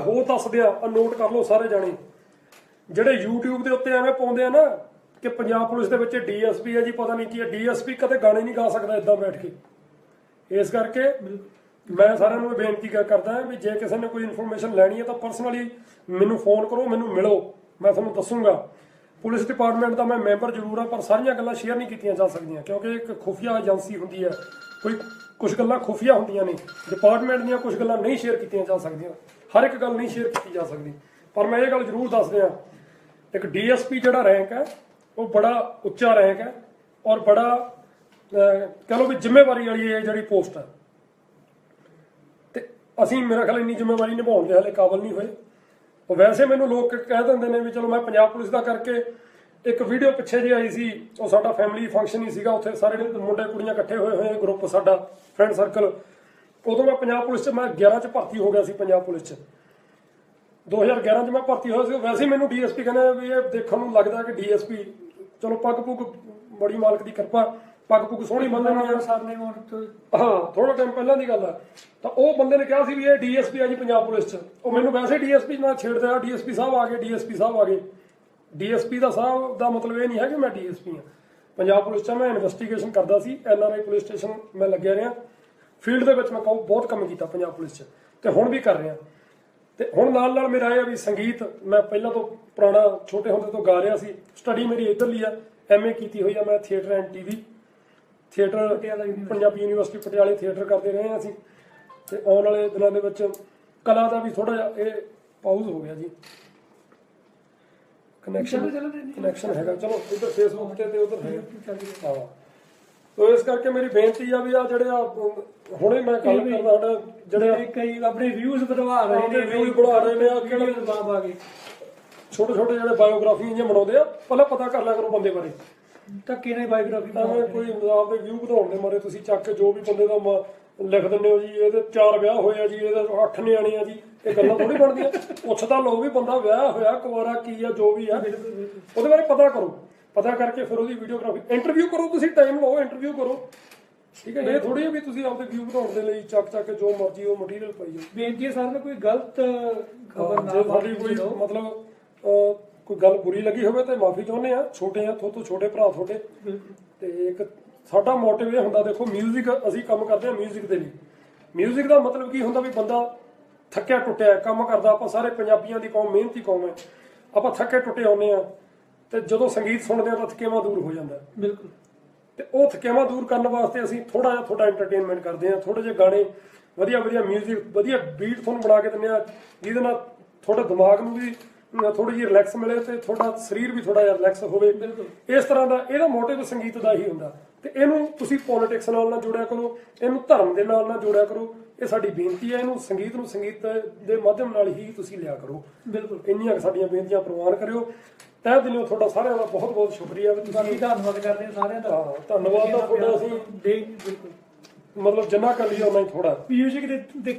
ਹੋਰ ਦੱਸਦੇ ਆ ਨੋਟ ਕਰ ਲਓ ਸਾਰੇ ਜਾਣੇ। ਜਿਹੜੇ YouTube ਦੇ ਉੱਤੇ ਐਵੇਂ ਪਾਉਂਦੇ ਆ ਨਾ ਕਿ ਪੰਜਾਬ ਪੁਲਿਸ ਦੇ ਵਿੱਚ ਡੀਐਸਪੀ ਹੈ ਜੀ, ਪਤਾ ਨਹੀਂ ਕੀ ਹੈ ਡੀਐਸਪੀ ਕਦੇ ਗਾਣੇ ਨਹੀਂ ਗਾ ਸਕਦਾ ਇਦਾਂ ਬੈਠ ਕੇ। ਇਸ ਕਰਕੇ ਮੈਂ ਸਾਰਿਆਂ ਨੂੰ ਇਹ ਬੇਨਤੀ ਕਰ- ਕਰਦਾ ਵੀ ਜੇ ਕਿਸੇ ਨੇ ਕੋਈ ਇਨਫੋਰਮੇਸ਼ਨ ਲੈਣੀ ਹੈ ਤਾਂ ਪਰਸਨਲੀ ਮੈਨੂੰ ਫੋਨ ਕਰੋ, ਮੈਨੂੰ ਮਿਲੋ, ਮੈਂ ਤੁਹਾਨੂੰ ਦੱਸੂਗਾ। ਪੁਲਿਸ ਡਿਪਾਰਟਮੈਂਟ ਦਾ ਮੈਂ ਮੈਂਬਰ ਜ਼ਰੂਰ ਹਾਂ, ਪਰ ਸਾਰੀਆਂ ਗੱਲਾਂ ਸ਼ੇਅਰ ਨਹੀਂ ਕੀਤੀਆਂ ਜਾ ਸਕਦੀਆਂ, ਕਿਉਂਕਿ ਇੱਕ ਖੁਫੀਆ ਏਜੰਸੀ ਹੁੰਦੀ ਹੈ। ਕੋਈ ਕੁਝ ਗੱਲਾਂ ਖੁਫੀਆ ਹੁੰਦੀਆਂ ਨੇ। ਡਿਪਾਰਟਮੈਂਟ ਦੀਆਂ ਕੁਝ ਗੱਲਾਂ ਨਹੀਂ ਸ਼ੇਅਰ ਕੀਤੀਆਂ ਜਾ ਸਕਦੀਆਂ। ਹਰ ਇੱਕ ਗੱਲ ਨਹੀਂ ਸ਼ੇਅਰ ਕੀਤੀ ਜਾ ਸਕਦੀ। ਪਰ ਮੈਂ ਇਹ ਗੱਲ ਜ਼ਰੂਰ ਦੱਸ ਦਿਆਂ ਇੱਕ ਡੀਐਸਪੀ ਜਿਹੜਾ ਰੈਂਕ ਹੈ ਉਹ ਬੜਾ ਉੱਚਾ ਰੈਂਕ ਹੈ ਔਰ ਬੜਾ ਅਹ, ਕਹ ਲਓ ਵੀ ਜ਼ਿੰਮੇਵਾਰੀ ਵਾਲੀ ਇਹ ਜਿਹੜੀ ਪੋਸਟ ਹੈ। ਤੇ ਅਸੀਂ ਮੇਰਾ ਖਿਆਲ ਇੰਨੀ ਜ਼ਿੰਮੇਵਾਰੀ ਨਿਭਾਉਣ ਦੇ ਹਾਲੇ ਕਾਬਲ ਨਹੀਂ ਹੋਏ। ਉਹ ਵੈਸੇ ਮੈਨੂੰ ਲੋਕ ਕਹਿ ਦਿੰਦੇ ਨੇ ਵੀ ਚਲੋ ਮੈਂ ਪੰਜਾਬ ਪੁਲਿਸ ਦਾ ਕਰਕੇ ਇੱਕ ਵੀਡੀਓ ਪਿੱਛੇ ਜੀ ਆਈ ਸੀ ਉਹ ਸਾਡਾ ਫੈਮਿਲੀ ਫੰਕਸ਼ਨ ਹੀ ਸੀਗਾ ਉੱਥੇ ਸਾਰੇ ਮੁੰਡੇ ਕੁੜੀਆਂ ਇਕੱਠੇ ਹੋਏ ਹੋਏ ਗਰੁੱਪ ਸਾਡਾ ਫਰੈਂਡ ਸਰਕਲ ਉਦੋਂ ਮੈਂ ਪੰਜਾਬ ਪੁਲਿਸ 'ਚ ਮੈਂ 11 'ਚ ਭਰਤੀ ਹੋ ਗਿਆ ਸੀ ਪੰਜਾਬ ਪੁਲਿਸ 'ਚ। 2011 'ਚ ਮੈਂ ਭਰਤੀ ਹੋਇਆ ਸੀ ਵੈਸੇ ਮੈਨੂੰ ਡੀਐਸਪੀ ਕਹਿੰਦੇ ਵੀ ਇਹ ਦੇਖਣ ਨੂੰ ਲੱਗਦਾ ਕਿ ਡੀਐਸਪੀ ਚਲੋ ਪੱਗ ਪੁੱਗ ਬੜੀ ਮਾਲਕ ਦੀ ਕਿਰਪਾ ਪੱਗ ਪੁੱਗ ਸੋਹਣੀ ਆ। ਸਰ ਨੇ ਹੁਣ ਤੋਂ। ਹਾਂ ਥੋੜਾ ਟਾਈਮ ਪਹਿਲਾਂ ਦੀ ਗੱਲ ਹੈ ਤਾਂ ਉਹ ਬੰਦੇ ਨੇ ਕਿਹਾ ਸੀ ਵੀ ਇਹ ਡੀਐਸਪੀ ਆ ਜੀ ਪੰਜਾਬ ਪੁਲਿਸ 'ਚ। ਉਹ ਮੈਨੂੰ ਵੈਸੇ ਡੀਐਸਪੀ ਨਾਲ ਛੇੜਦਾ ਡੀਐਸਪੀ ਸਾਹਿਬ ਆ ਗਏ ਡੀਐਸਪੀ ਸਾਹਿਬ ਆ ਗਏ। ਡੀਐਸਪੀ ਦਾ ਸਾਹਿਬ ਦਾ ਮਤਲਬ ਇਹ ਨਹੀਂ ਹੈ ਕਿ ਮੈਂ ਡੀਐਸਪੀ ਹਾਂ ਪੰਜਾਬ ਪੁਲਿਸ 'ਚ ਮੈਂ ਇਨਵੈਸਟੀਗੇਸ਼ਨ ਕਰਦਾ ਸੀ ਐਨਆਰਆਈ ਪੁਲਿਸ ਸਟੇਸ਼ਨ ਮੈਂ ਲੱਗਿਆ ਰਿਹਾ। ਫੀਲਡ ਦੇ ਵਿੱਚ ਮੈਂ ਕਹੂੰ ਬਹੁਤ ਕੰਮ ਕੀਤਾ ਪੰਜਾਬ ਪੁਲਿਸ 'ਚ ਤੇ ਹੁਣ ਵੀ ਕਰ ਰਿਹਾ। ਤੇ ਹੁਣ ਨਾਲ ਨਾਲ ਮੇਰਾ ਇਹ ਆ ਵੀ ਸੰਗੀਤ ਮੈਂ ਪਹਿਲਾਂ ਤੋਂ ਪੁਰਾਣਾ ਛੋਟੇ ਹੁੰਦੇ ਤੋਂ ਗਾ ਰਿਹਾ ਸੀ। ਸਟੱਡੀ ਮੇਰੀ ਇੱਧਰਲੀ ਆ ਐਮਏ ਕੀਤੀ ਹੋਈ ਆ ਮੈਂ theatre and TV theatre Punjabi University ਪਟਿਆਲੇ ਥੀਏਟਰ ਕਰਦੇ ਰਹੇ ਹਾਂ ਅਸੀਂ। ਤੇ ਆਉਣ ਵਾਲੇ ਦਿਨਾਂ ਦੇ ਵਿੱਚ ਕਲਾ ਦਾ ਵੀ ਥੋੜਾ ਜਿਹਾ ਇਹ ਪਾਉਜ਼ ਹੋ ਗਿਆ ਜੀ। ਕਨੈਕਸ਼ਨ ਕਨੈਕਸ਼ਨ ਹੈਗਾ। ਚਲੋ ਇੱਧਰ ਫੇਸਬੁੱਕ ਤੇ ਤੇ ਉਧਰ ਹੈਗਾ। ਹਾਂ। ਤੋ ਇਸ ਕਰਕੇ ਮੇਰੀ ਬੇਨਤੀ ਆ ਵੀ ਆ ਜਿਹੜੇ ਆ ਹੁਣੇ ਮੈਂ ਗੱਲ ਕਰਦਾ ਸਾਡਾ ਜਿਹੜੇ ਕਈ ਆਪਣੇ ਵਿਊਜ਼ ਵਧਵਾ ਰਹੇ ਨੇ views ਵਧਾ ਰਹੇ ਨੇ, ਆਹ ਕਿਹੜਾ- ਪਾ ਪਾ ਕੇ। ਛੋਟੇ ਛੋਟੇ ਜਿਹੜੇ ਬਾਇਓਗ੍ਰਾਫੀ ਜਿਹੀਆਂ ਬਣਾਉਂਦੇ ਆ ਪਹਿਲਾਂ ਪਤਾ ਕਰ ਲਿਆ ਕਰੋ ਬੰਦੇ ਬਾਰੇ। ਧੱਕੇ ਨਾਲ ਬਾਇਓਗ੍ਰਾਫੀ ਐਵੇਂ ਕੋਈ ਆਪਦੇ ਵਿਊ ਵਧਾਉਣ ਦੇ ਮਾਰੇ ਤੁਸੀਂ ਚੱਕ ਕੇ ਜੋ ਵੀ ਬੰਦੇ ਦਾ ਲਿਖ ਦਿੰਦੇ ਹੋ ਜੀ ਇਹਦੇ ਚਾਰ ਵਿਆਹ ਹੋਏ ਆ ਜੀ ਇਹਦੇ ਅੱਠ ਨਿਆਣੇ ਆ ਜੀ ਇਹ ਗੱਲਾਂ ਥੋੜੀ ਬਣਦੀਆਂ। ਪੁੱਛਦਾ ਲੋ ਵੀ ਬੰਦਾ ਵਿਆਹ ਹੋਇਆ ਕੁਵਾਰਾ ਕੀ ਆ ਜੋ ਵੀ ਆ ਉਹਦੇ ਬਾਰੇ ਪਤਾ ਕਰੋ। ਪਤਾ ਕਰਕੇ ਫਿਰ ਉਹਦੀ ਵੀਡੀਓਗ੍ਰਾਫੀ ਇੰਟਰਵਿਊ ਕਰੋ ਤੁਸੀਂ ਟਾਈਮ ਲਓ ਇੰਟਰਵਿਊ ਕਰੋ ਠੀਕ ਹੈ ਇਹ ਥੋੜੀ ਵੀ ਤੁਸੀਂ ਆਪਦੇ ਵਿਊ ਵਧਾਉਣ ਦੇ ਲਈ ਚੱਕ ਚੱਕ ਕੇ ਜੋ ਮਰਜ਼ੀ ਉਹ ਮਟੀਰੀਅਲ ਪਾਈ ਜਾਓ ਬੇਨਤੀ ਹੈ ਸਰ ਨੇ ਕੋਈ ਗਲਤ ਖਬਰ ਨਾ ਜੇ ਸਾਡੀ ਕੋਈ ਮਤਲਬ ਅਹ, ਕੋਈ ਗੱਲ ਬੁਰੀ ਲੱਗੀ ਹੋਵੇ ਤੇ ਮਾਫੀ ਚਾਹੁੰਦੇ ਆ ਛੋਟੇ ਆ ਥੋਤੋਂ ਛੋਟੇ ਭਰਾ ਤੁਹਾਡੇ ਤੇ ਇੱਕ ਸਾਡਾ ਮੋਟਿਵ ਇਹ ਹੁੰਦਾ ਦੇਖੋ 뮤직 ਅਸੀਂ ਕੰਮ ਕਰਦੇ ਆ 뮤직 ਦੇ ਲਈ 뮤직 ਦਾ ਮਤਲਬ ਕੀ ਹੁੰਦਾ ਵੀ ਬੰਦਾ ਥੱਕਿਆ ਟੁੱਟਿਆ ਹੈ, ਕੰਮ ਕਰਦਾ ਆਪਾਂ ਸਾਰੇ ਪੰਜਾਬੀਆਂ ਦੀ ਕੌਮ ਮਿਹਨਤੀ ਕੌਮ ਹੈ ਆਪਾਂ ਥੱਕੇ ਟੁੱਟੇ ਆਉਂਦੇ ਆ ਤੇ ਜਦੋਂ ਸੰਗੀਤ ਸੁਣਦੇ ਆ ਤਾਂ ਥਕੇਵਾ ਦੂਰ ਹੋ ਜਾਂਦਾ। ਹੈ। ਬਿਲਕੁਲ। ਤੇ ਉਹ ਥਕੇਵਾ ਦੂਰ ਕਰਨ ਵਾਸਤੇ ਅਸੀਂ ਥੋੜਾ ਜਿਹਾ ਤੁਹਾਡਾ ਐਂਟਰਟੇਨਮੈਂਟ ਕਰਦੇ ਹਾਂ ਥੋੜੇ ਜਿਹੇ ਗਾਣੇ ਵਧੀਆ ਵਧੀਆ 뮤직 ਵਧੀਆ ਬੀਟ ਤੁਹਾਨੂੰ ਬਣਾ ਕੇ ਦਿੰਦੇ ਆ ਜਿਹਦੇ ਨਾਲ ਤੁਹਾਡੇ ਦਿਮਾਗ ਨੂੰ ਵੀ ਥੋੜੀ ਜਿਹੀ ਰਿਲੈਕਸ ਮਿਲੇ ਤੇ ਤੁਹਾਡਾ ਸਰੀਰ ਵੀ ਥੋੜਾ ਜਿਹਾ ਰਿਲੈਕਸ ਹੋਵੇ। ਇਸ ਤਰ੍ਹਾਂ ਦਾ ਇਹਦਾ ਮੋਟਿਵ ਸੰਗੀਤ ਦਾ ਹੀ ਹੁੰਦਾ। ਤੇ ਇਹਨੂੰ ਤੁਸੀਂ ਪੋਲਿਟਿਕਸ ਨਾਲ ਨਾ ਜੋੜਿਆ ਕਰੋ ਇਹਨੂੰ ਧਰਮ ਦੇ ਨਾਲ ਨਾ ਜੋੜਿਆ ਕਰੋ। ਇਹ ਸਾਡੀ ਬੇਨਤੀ ਹੈ ਇਹਨੂੰ ਸੰਗੀਤ ਨੂੰ ਸੰਗੀਤ ਦੇ ਮਾਧਿਅਮ ਨਾਲ ਹੀ ਤੁਸੀਂ ਲਿਆ ਕਰੋ। ਬਿਲਕੁਲ। ਇੰਨੀਆਂ ਕੁ ਸਾਡੀਆਂ ਬੇਨਤੀਆਂ ਪ੍ਰਵਾਨ ਕਰਿਓ। ਤਹਿ ਦਿਲੋਂ ਤੁਹਾਡਾ ਸਾਰਿਆਂ ਦਾ ਬਹੁਤ ਬਹੁਤ ਸ਼ੁਕਰੀਆ ਵੀ ਤੁਸੀਂ ਧੰਨਵਾਦ ਕਰਦੇ ਹਾਂ ਸਾਰਿਆਂ ਦਾ। ਧੰਨਵਾਦ ਦਾ ਤੁਹਾਡਾ ਅਸੀਂ ਮਤਲਬ ਜਿੰਨਾ ਕਰ ਲਈਏ ਉਨਾ ਹੀ ਥੋੜਾ ਦੇ ਦੇ